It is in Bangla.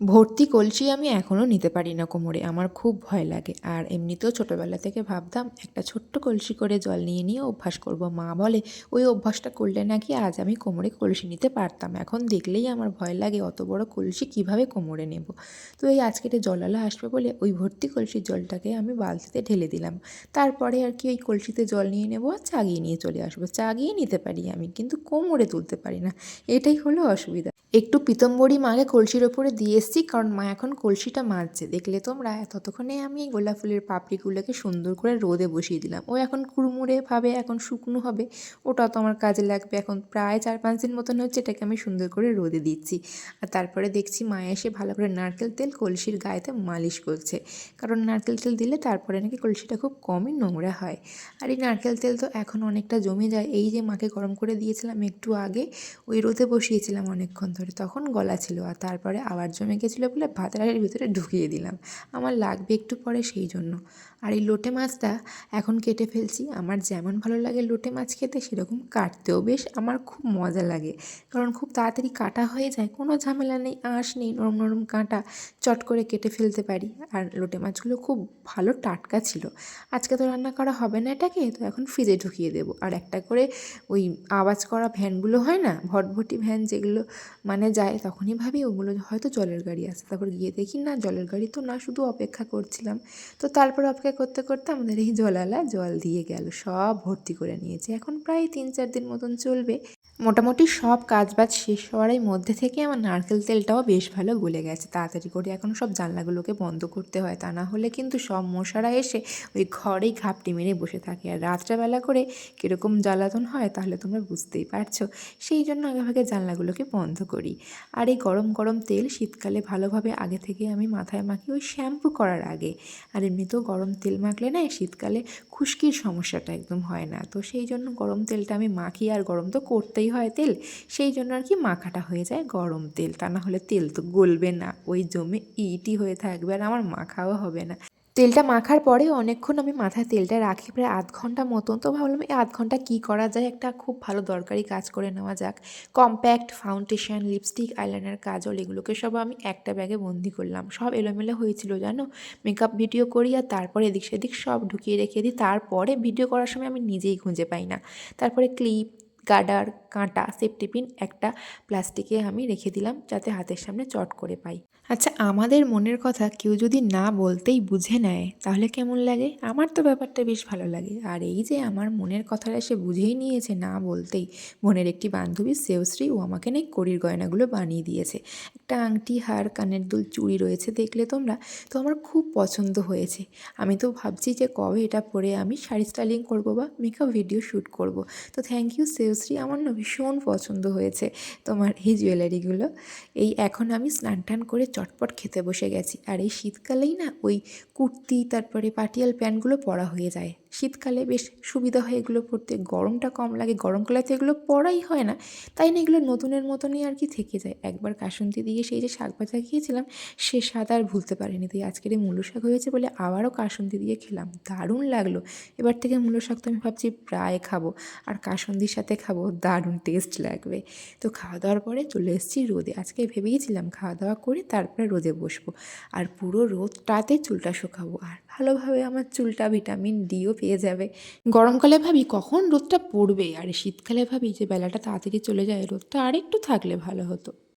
ভর্তি কলসি আমি এখনও নিতে পারি না কোমরে, আমার খুব ভয় লাগে। আর এমনিতেও ছোটোবেলা থেকে ভাবতাম, একটা ছোট্ট কলসি করে জল নিয়ে নিয়ে অভ্যাস করব। মা বলে, ওই অভ্যাসটা করলে নাকি আজ আমি কোমরে কলসি নিতে পারতাম। এখন দেখলেই আমার ভয় লাগে, অত বড় কলসি কীভাবে কোমরে নেব? তো এই আজকের জলালা আসবে বলে ওই ভর্তি কলসির জলটাকে আমি বালতিতে ঢেলে দিলাম। তারপরে আর কি ওই কলসিতে জল নিয়ে নেব আর চাগিয়ে নিয়ে চলে আসব। চাগিয়ে নিতে পারি আমি, কিন্তু কোমরে তুলতে পারি না। এটাই হলো অসুবিধা। একটু পিতম্বরী মাকে কলসির ওপরে দিয়ে এসেছি কারণ মা এখন কলসিটা মাজছে। দেখলে তোমরা ততক্ষণে আমি গোলাপ ফুলের পাপড়িগুলোকে সুন্দর করে রোদে বসিয়ে দিলাম। ও এখন কুড়মুড়ে ভাবে, এখন শুকনো হবে। ওটা তো আমার কাজে লাগবে। এখন প্রায় চার পাঁচ দিন মতন হচ্ছে এটাকে আমি সুন্দর করে রোদে দিচ্ছি। আর তারপরে দেখছি মা এসে ভালো করে নারকেল তেল কলসির গায়েতে মালিশ করছে। কারণ নারকেল তেল দিলে তারপরে নাকি কলসিটা খুব কমই নোংরা হয়। আর এই নারকেল তেল তো এখন অনেকটা জমে যায়। এই যে মাকে গরম করে দিয়েছিলাম একটু আগে, ওই রোদে বসিয়েছিলাম অনেকক্ষণ ধরে। তখন গলা ছিল। আর তারপরে আবার জমে গেছিল বলে ভাতের ভিতরে ঢুকিয়ে দিলাম। আমার লাগবে একটু পরে সেই জন্য। আর এই লোটে মাছটা এখন কেটে ফেলছি। আমার যেমন ভালো লাগে লোটে মাছ খেতে, সেরকম কাটতেও বেশ আমার খুব মজা লাগে। কারণ খুব তাড়াতাড়ি কাটা হয়ে যায়, কোনো ঝামেলা নেই, আঁশ নেই, নরম নরম কাঁটা চট করে কেটে ফেলতে পারি। আর লোটে মাছগুলো খুব ভালো টাটকা ছিল। আজকে তো রান্না করা হবে না এটাকে, তো এখন ফ্রিজে ঢুকিয়ে দেবো। আর একটা করে ওই আওয়াজ করা ভ্যানগুলো হয় না, ভটভটি ভ্যান যেগুলো মানে যায়, তখনই ভাবি ওগুলো হয়তো জলের গাড়ি আসে তারপর গিয়ে দেখি, না, জলের গাড়ি তো না, শুধু অপেক্ষা করছিলাম। তো তারপর অপেক্ষা করতে করতে আমাদের এই জলালা জল দিয়ে গেল, সব ভর্তি করে নিয়েছে। এখন প্রায় তিন চার দিন মতন চলবে। মোটামুটি সব কাজবাজ শেষ হওয়ার মধ্যে থেকে আমার নারকেল তেলটাও বেশ ভালো গলে গেছে। তাড়াতাড়ি করে এখন সব জানলাগুলোকে বন্ধ করতে হয়, তা না হলে কিন্তু সব মশারা এসে ওই ঘরেই ঘাপটি মেরে বসে থাকে। আর রাত্রেবেলা করে কীরকম জ্বালাতন হয় তাহলে তোমরা বুঝতেই পারছ। সেই জন্য আগেভাগে জানলাগুলোকে বন্ধ করি। আর এই গরম গরম তেল শীতকালে ভালোভাবে আগে থেকে আমি মাথায় মাখি ওই শ্যাম্পু করার আগে। আর এমনিতেও গরম তেল মাখলে না শীতকালে খুশকির সমস্যাটা একদম হয় না। তো সেই জন্য গরম তেলটা আমি মাখি, আর গরম তো করতেই হয় তেল। সেই জন্য আর কি মাখাটা হয়ে যায় গরম তেল। তা না হলে তেল তো গলবে না। ওই জমে ইটি হয়ে থাকবে আর আমার মাখাও হবে না। তেলটা মাখার পরে অনেকক্ষণ আমি মাথায় তেলটা রাখি প্রায় আধ ঘণ্টা মতন। তো ভাবলাম এই আধ ঘণ্টা কী করা যায়? একটা খুব ভালো দরকারি কাজ করে নেওয়া যাক। কম্প্যাক্ট ফাউন্ডেশন লিপস্টিক আইলাইনার কাজল এগুলোকে সব আমি একটা ব্যাগে বন্দি করলাম। সব এলোমেলো হয়েছিল, জানো? মেকআপ ভিডিও করি আর তারপরে এদিক সেদিক সব ঢুকিয়ে রেখে দিই। তারপরে ভিডিও করার সময় আমি নিজেই খুঁজে পাই না। তারপরে ক্লিপ গার্ডার কাঁটা সেফটি পিন একটা প্লাস্টিকে আমি রেখে দিলাম যাতে হাতের সামনে চট করে পাই। আচ্ছা আমাদের মনের কথা কেউ যদি না বলতেই বুঝে নেয়, তাহলে কেমন লাগে? আমার তো ব্যাপারটা বেশ ভালো লাগে। আর এই যে আমার মনের কথাটা সে বুঝেই নিয়েছে না বলতেই, বোনের একটি বান্ধবী সেওশ্রী ও আমাকে নেই কড়ির গয়নাগুলো বানিয়ে দিয়েছে। একটা আংটি, হার, কানের দুল, চুড়ি রয়েছে দেখলে তোমরা, তো আমার খুব পছন্দ হয়েছে। আমি তো ভাবছি যে কবে এটা পরে আমি শাড়ি স্টাইলিং করব বা মেকআপ ভিডিও শ্যুট করব। তো থ্যাংক ইউ সেওশ্রী আমার না ভীষণ পছন্দ হয়েছে তোমার এই জুয়েলারিগুলো। এই এখন আমি স্নান টান করে চটপট খেতে বসে গেছি। আর এই শীতকালেই না ওই কুর্তি, তারপরে পাটিয়াল প্যান্টগুলো পরা হয়ে যায়। শীতকালে বেশ সুবিধা হয় এগুলো পরতে। গরমটা কম লাগে গরমকালে তো এগুলো পরাই হয় না। তাই না এগুলো নতুনের মতনই আর কি থেকে যায়। একবার কাসন্তি দিয়ে সেই যে শাক ভাজা খেয়েছিলাম, সে স্বাদ আর ভুলতে পারিনি। তাই আজকের এই মূলো শাক হয়েছে বলে আবারও কাসন্তি দিয়ে খেলাম। দারুণ লাগল। এবার থেকে মূলো শাক তো আমি ভাবছি প্রায় খাব। আর কাসন্দির সাথে খাব, দারুণ টেস্ট লাগবে। তো খাওয়া দাওয়ার পরে চলে এসেছি রোদে। আজকে ভেবেইছিলাম খাওয়া দাওয়া করে তারপরে রোদে বসবো। আর পুরো রোদটাতে চুলটা শুকাবো। আর ভালোভাবে আমার চুলটা ভিটামিন ডিও পেয়ে যাবে। গরমকালে ভাবি কখন রোদটা পড়বে? আর শীতকালে ভাবি যে বেলাটা তাড়াতাড়ি চলে যায়, রোদটা আরেকটু থাকলে ভালো হতো।